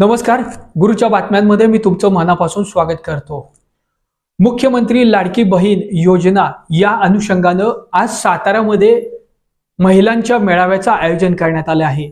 नमस्कार गुरुच्या बातम्यांमध्ये मी तुमचं मनापासून स्वागत करतो. मुख्यमंत्री लाडकी बहीण योजना या अनुषंगानं आज साताऱ्यामध्ये महिलांच्या मेळाव्याचं आयोजन करण्यात आलं आहे.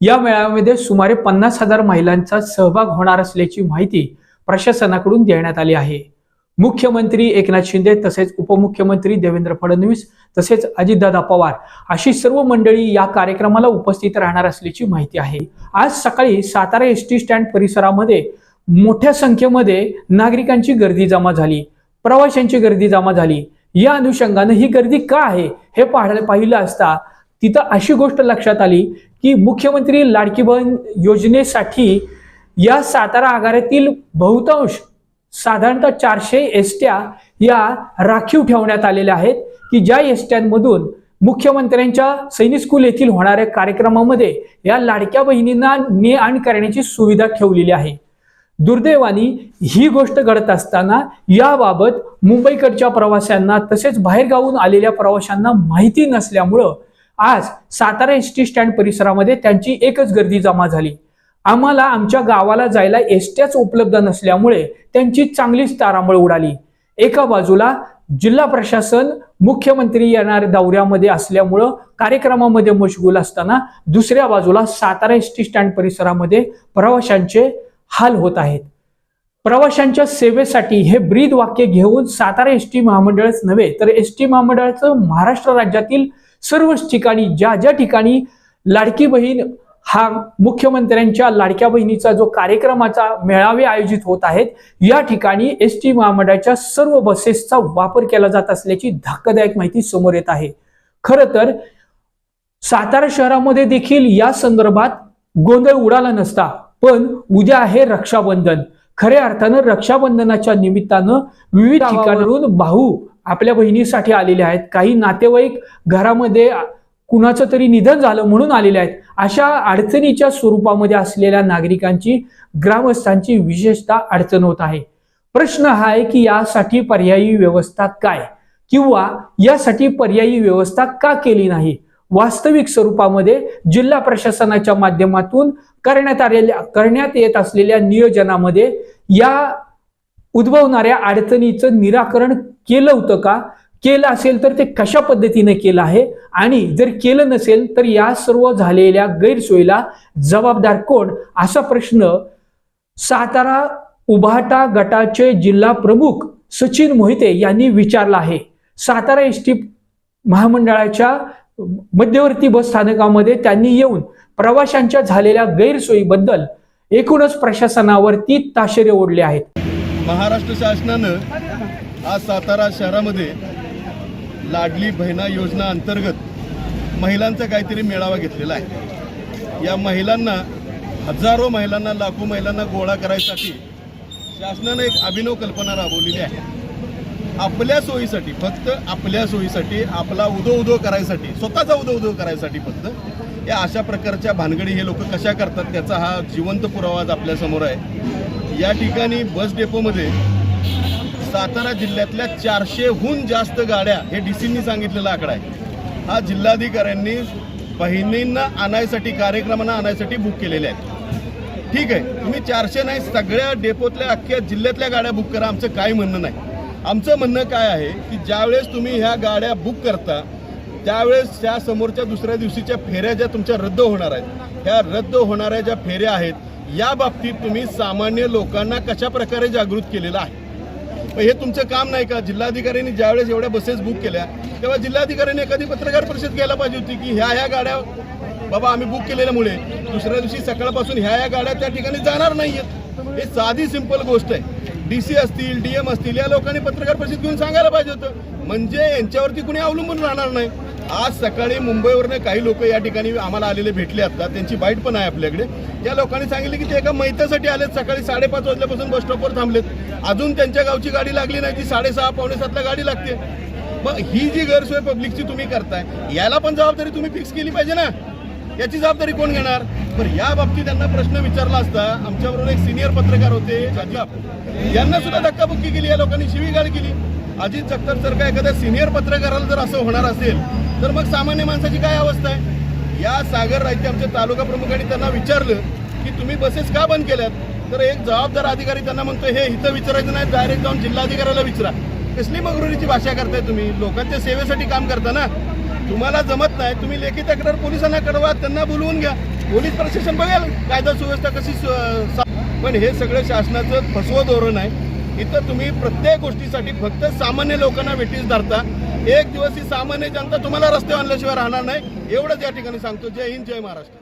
या मेळाव्यामध्ये सुमारे पन्नास हजार महिलांचा सहभाग होणार असल्याची माहिती प्रशासनाकडून देण्यात आली आहे. मुख्यमंत्री एकनाथ शिंदे तसेच उपमुख्यमंत्री देवेंद्र फडणवीस तसेच अजितदादा पवार अशी सर्व मंडळी या कार्यक्रमाला उपस्थित राहणार असल्याची माहिती आहे. आज सकाळी सातारा एस टी स्टँड परिसरामध्ये मोठ्या संख्येमध्ये नागरिकांची गर्दी जमा झाली. प्रवाशांची गर्दी जमा झाली. या अनुषंगानं ही गर्दी का आहे हे पाहायला पाहिलं असता तिथं अशी गोष्ट लक्षात आली की मुख्यमंत्री लाडकी बहन योजनेसाठी या सातारा आगारातील बहुतांश साधारणतः चारशे एसट्या या राखीव ठेवण्यात आलेल्या आहेत की ज्या एसट्यांमधून मुख्यमंत्र्यांच्या सैनिक स्कूल येथील होणाऱ्या कार्यक्रमामध्ये या लाडक्या बहिणींना ने आण करण्याची सुविधा ठेवलेली आहे. दुर्दैवानी ही गोष्ट घडत असताना याबाबत मुंबईकडच्या प्रवाशांना तसेच बाहेरगावून आलेल्या प्रवाशांना माहिती नसल्यामुळं आज सातारा एस टी स्टँड परिसरामध्ये त्यांची एकच गर्दी जमा झाली. आम्हाला आमच्या गावाला जायला एसट्याच उपलब्ध नसल्यामुळे त्यांची चांगलीच तारांबळ उडाली. एका बाजूला जिल्हा प्रशासन मुख्यमंत्री येणाऱ्या दौऱ्यामध्ये असल्यामुळं कार्यक्रमामध्ये मशगूल असताना दुसऱ्या बाजूला सातारा एस टी स्टँड परिसरामध्ये प्रवाशांचे हाल होत आहेत. प्रवाशांच्या सेवेसाठी हे ब्रीद वाक्य घेऊन सातारा एस टी महामंडळच नव्हे तर एस टी महामंडळाचं महाराष्ट्र राज्यातील सर्वच ठिकाणी ज्या ज्या ठिकाणी लाडकी बहीण हा मुख्यमंत्र्यांच्या लाडक्या बहिणीचा जो कार्यक्रमाचा मेळावे आयोजित होत आहेत या ठिकाणी एस टी महामंडळाच्या सर्व बसेसचा वापर केला जात असल्याची धक्कादायक माहिती समोर येत आहे. खरं तर सातारा शहरामध्ये देखील या संदर्भात गोंधळ उडाला नसता पण उद्या आहे रक्षाबंधन. खऱ्या अर्थानं रक्षाबंधनाच्या निमित्तानं विविध ठिकाणावरून भाऊ आपल्या बहिणीसाठी आलेले आहेत. काही नातेवाईक घरामध्ये कुणाचं तरी निधन झालं म्हणून आलेले आहेत. अशा अडचणीच्या स्वरूपामध्ये असलेल्या नागरिकांची ग्रामस्थांची विशेषतः अडचण होत आहे. प्रश्न हा आहे की यासाठी पर्यायी व्यवस्था काय? किंवा यासाठी पर्यायी व्यवस्था का केली नाही? वास्तविक स्वरूपामध्ये जिल्हा प्रशासनाच्या माध्यमातून करण्यात आलेल्या करण्यात येत असलेल्या नियोजनामध्ये या उद्भवणाऱ्या अडचणीचं निराकरण केलं होतं का? केलं असेल तर ते कशा पद्धतीने केलं आहे? आणि जर केलं नसेल तर या सर्व झालेल्या गैरसोयीला जबाबदार कोण? असा प्रश्न सातारा उभाटा गटाचे जिल्हा प्रमुख सचिन मोहिते यांनी विचारला आहे. सातारा एस टी महामंडळाच्या मध्यवर्ती बस स्थानकामध्ये त्यांनी येऊन प्रवाशांच्या झालेल्या गैरसोयीबद्दल एकूणच प्रशासनावरती ताशेरे ओढले आहेत. महाराष्ट्र शासनानं आज सातारा शहरामध्ये लाडली बहिणा योजना अंतर्गत महिलांचा काहीतरी मेळावा घेतलेला आहे. या महिलांना हजारो महिलांना लाखो महिलांना गोळा करायसाठी शासनानं एक अभिनव कल्पना राबवलेली आहे. आपल्या सोयीसाठी फक्त आपल्या सोयीसाठी आपला उदो उदो करायसाठी स्वतःचा उदो उदो करायसाठी फक्त या अशा प्रकारच्या भानगडी हे लोक कशा करतात त्याचा हा जिवंत पुरावा आज आपल्यासमोर आहे. या ठिकाणी बस डेपोमध्ये सातारा जिल्ह्यातल्या चारशेहून जास्त गाड्या हे डी सींनी सांगितलेला आकडा आहे. हा जिल्हाधिकाऱ्यांनी बहिणींना आणायसाठी कार्यक्रमांना आणायसाठी बुक केलेले आहेत. ठीक आहे तुम्ही चारशे नाही सगळ्या डेपोतल्या अख्ख्या जिल्ह्यातल्या गाड्या बुक करा आमचं काही म्हणणं नाही. आमचं म्हणणं काय आहे की ज्यावेळेस तुम्ही ह्या गाड्या बुक करता त्यावेळेस त्या समोरच्या दुसऱ्या दिवशीच्या फेऱ्या ज्या तुमच्या रद्द होणार आहेत ह्या रद्द होणाऱ्या ज्या फेऱ्या आहेत या बाबतीत तुम्ही सामान्य लोकांना कशा प्रकारे जागृत केलेलं आहे? हे तुमचं काम नाही का? जिल्हाधिकाऱ्यांनी ज्यावेळेस एवढ्या बसेस बुक केल्या तेव्हा जिल्हाधिकाऱ्यांनी एखादी पत्रकार परिषद घ्यायला पाहिजे होती की ह्या ह्या गाड्या बाबा आम्ही बुक केलेल्यामुळे दुसऱ्या दिवशी सकाळपासून ह्या ह्या गाड्या त्या ठिकाणी जाणार नाहीयेत. हे साधी सिंपल गोष्ट आहे. डी सी असतील डी एम असतील या लोकांनी पत्रकार परिषद घेऊन सांगायला पाहिजे होतं. म्हणजे यांच्यावरती कुणी अवलंबून राहणार नाही. आज सकाळी मुंबईवरनं काही लोक या ठिकाणी आम्हाला आलेले भेटले आता. त्यांची बाईट पण आहे आपल्याकडे. या लोकांनी सांगितले की ते एका मैत्यासाठी आलेत. सकाळी साडेपाच वाजल्यापासून बस स्टॉपवर थांबलेत. अजून त्यांच्या गावची गाडी लागली नाही. ती साडेसहा पावणे सातला गाडी लागते. मग ही जी गैरसोय पब्लिकची तुम्ही करताय याला पण जबाबदारी तुम्ही फिक्स केली पाहिजे ना. याची जबाबदारी कोण घेणार? पण या बाबतीत त्यांना प्रश्न विचारला असता आमच्याबरोबर एक सिनियर पत्रकार होते यांना सुद्धा धक्काबुक्की केली या लोकांनी शिवीगाळ केली. अजित जगताप जर एखाद्या सिनियर पत्रकाराला जर असं होणार असेल तर मग सामान्य माणसाची काय अवस्था आहे? या सागर राज्य आमच्या तालुका प्रमुखांनी त्यांना विचारलं की तुम्ही बसेस का बंद केल्यात? तर एक जबाबदार अधिकारी त्यांना म्हणतो हे इथं विचारायचं नाही डायरेक्ट जाऊन जिल्हाधिकाऱ्याला विचारा. कसली मगरुरीची भाषा करताय तुम्ही? लोकांच्या सेवेसाठी काम करता ना? तुम्हाला जमत नाही तुम्ही लेखी तक्रार पोलिसांना कळवा त्यांना बोलवून घ्या. पोलीस प्रशासन बघेल कायदा सुव्यवस्था कशी पण हे सगळं शासनाचं फसवं धोरण आहे. इथं तुम्ही प्रत्येक गोष्टीसाठी फक्त सामान्य लोकांना वेटीस धरता. एक दिवस ही सामान्य जनता तुम्हाला रस्ते आणल्याशिवाय राहणार नाही. एवढंच या ठिकाणी सांगतो. जय हिंद जय महाराष्ट्र.